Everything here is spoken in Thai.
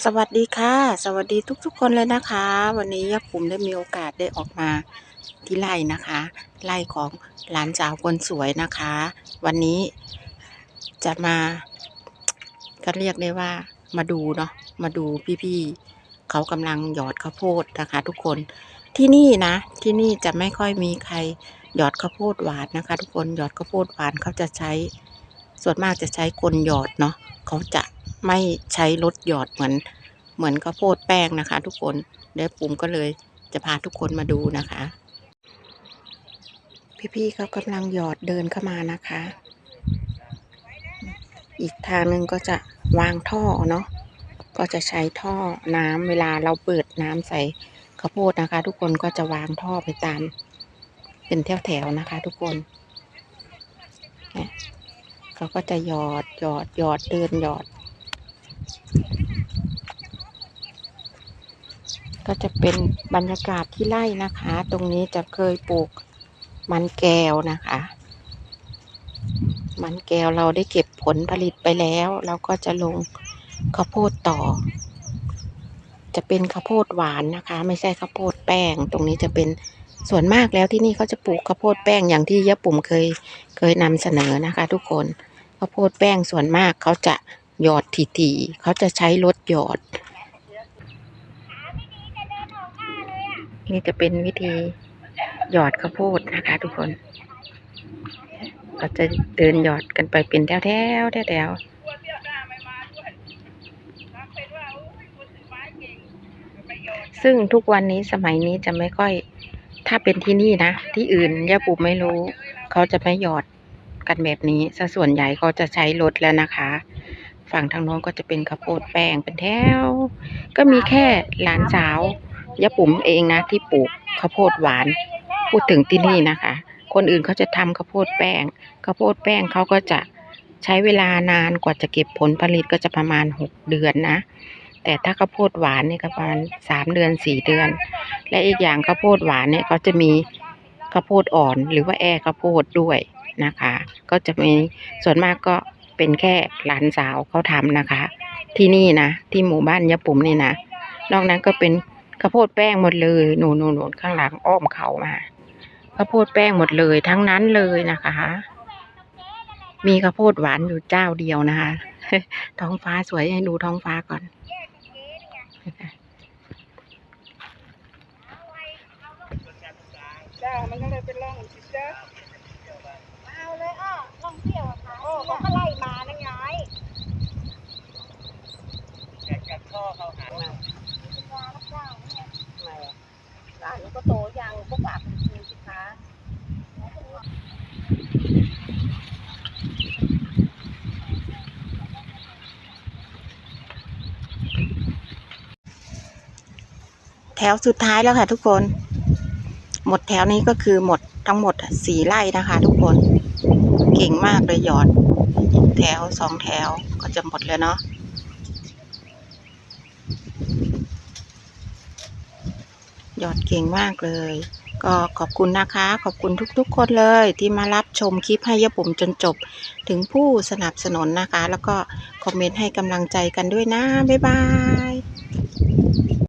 สวัสดีค่ะ สวัสดีทุกๆ คนเลยนะคะ วันนี้ยาผมได้มีโอกาสได้ออกมาที่ไร่นะคะไร่ของหลานสาวคนสวยนะคะ วันนี้จะมาก็เรียกได้ว่ามาดูเนาะมาดูพี่ๆเขากำลังหยอดข้าวโพดนะคะ ทุกคนที่นี่นะ ที่นี่จะไม่ค่อยมีใครหยอดข้าวโพดหวานนะคะ ทุกคนหยอดข้าวโพดหวานเขาจะใช้ ส่วนมากจะใช้กลหยอดเนาะเขาจะ ไม่ใช้รถหยอดเหมือนเหมือนข้าวโพดแป้งนะคะ ทุกคนเดี๋ยวปุ่มก็เลยจะพาทุกคนมาดูนะคะ พี่ๆเขากำลังหยอดเดินเข้ามานะคะ อีกทางหนึ่งก็จะวางท่อเนาะก็จะใช้ท่อน้ำเวลาเราเปิดน้ำใส่ข้าวโพดนะคะ ทุกคนก็จะวางท่อไปตาม เป็นแถวๆนะคะ ทุกคนเนี่ยเขาก็จะหยอดหยอดหยอดเดินหยอด ก็จะเป็นบรรยากาศที่ไร่นะคะ ตรงนี้จะเคยปลูกมันแก้วนะคะ มันแก้วเราได้เก็บผลผลิตไปแล้ว เราก็จะลงข้าวโพดต่อ จะเป็นข้าวโพดหวานนะคะ ไม่ใช่ข้าวโพดแป้ง ตรงนี้จะเป็นส่วนมากแล้วที่นี่เขาจะปลูกข้าวโพดแป้งอย่างที่ยะปุ่มเคยเคยนำเสนอนะคะ ทุกคนข้าวโพดแป้งส่วนมากเขาจะ หยอดถี่ๆเขาจะใช้รถหยอด นี่จะเป็นวิธีหยอดข้าวโพดนะคะ ทุกคน เราจะเดินหยอดกันไปเป็นแถวๆแถวๆซึ่งทุกวันนี้สมัยนี้จะไม่ค่อย ถ้าเป็นที่นี่นะ ที่อื่นย่าปู่ไม่รู้ เขาจะไม่หยอดกันแบบนี้ซะส่วนใหญ่เขาจะใช้รถแล้วนะคะ ฝั่งทางโน้นก็จะเป็นข้าวโพดแป้งเป็นแถว ก็มีแค่หลานสาวยะปุ๋มเองนะที่ปลูกข้าวโพดหวาน พูดถึงที่นี่นะคะ คนอื่นเขาจะทำข้าวโพดแป้งข้าวโพดแป้งเขาก็จะใช้เวลานานกว่าจะเก็บผลผลิตก็จะประมาณหกเดือนนะ แต่ถ้าข้าวโพดหวานเนี่ยก็ประมาณสามเดือนสี่เดือน และอีกอย่างข้าวโพดหวานเนี่ยเขาจะมีข้าวโพดอ่อนหรือว่าแอร์ข้าวโพดด้วยนะคะ ก็จะมีส่วนมากก็ เป็นแค่หลานสาวเขาทำนะคะ ที่นี่นะ ที่หมู่บ้านยะปุ๋มนี่นะนอกนั้นก็เป็นข้าวโพดแป้งหมดเลยหนูหนูหนูข้างหลังอ้อมเขามาข้าวโพดแป้งหมดเลยทั้งนั้นเลยนะคะ มีข้าวโพดหวานอยู่เจ้าเดียวนะคะ ท้องฟ้าสวยให้ดูท้องฟ้าก่อนจ้ามันก็เลยเป็นร่องจิจ้าเอาเลยอ้อล่องเที่ยวอะค่ะโอ้เขาก็ไล่มานั่นไง แกะกัดข้อเขาหาง เป็นงานรับจ้างเนี่ย ร้าน ก็โตยังก็ฝากเป็นคืนสิคะแถวสุดท้ายแล้วค่ะทุกคน หมดแถวนี้ก็คือหมดทั้งหมดสี่ไร่นะคะ ทุกคน เก่งมากเลยหยอด แถวสองแถวก็จะหมดแล้วเนาะ หยอดเก่งมากเลย ก็ขอบคุณนะคะ ขอบคุณทุกๆ คนเลยที่มารับชมคลิปให้ยะปุ่มจนจบ ถึงผู้สนับสนุนนะคะ แล้วก็คอมเมนต์ให้กำลังใจกันด้วยนะ บ๊ายบาย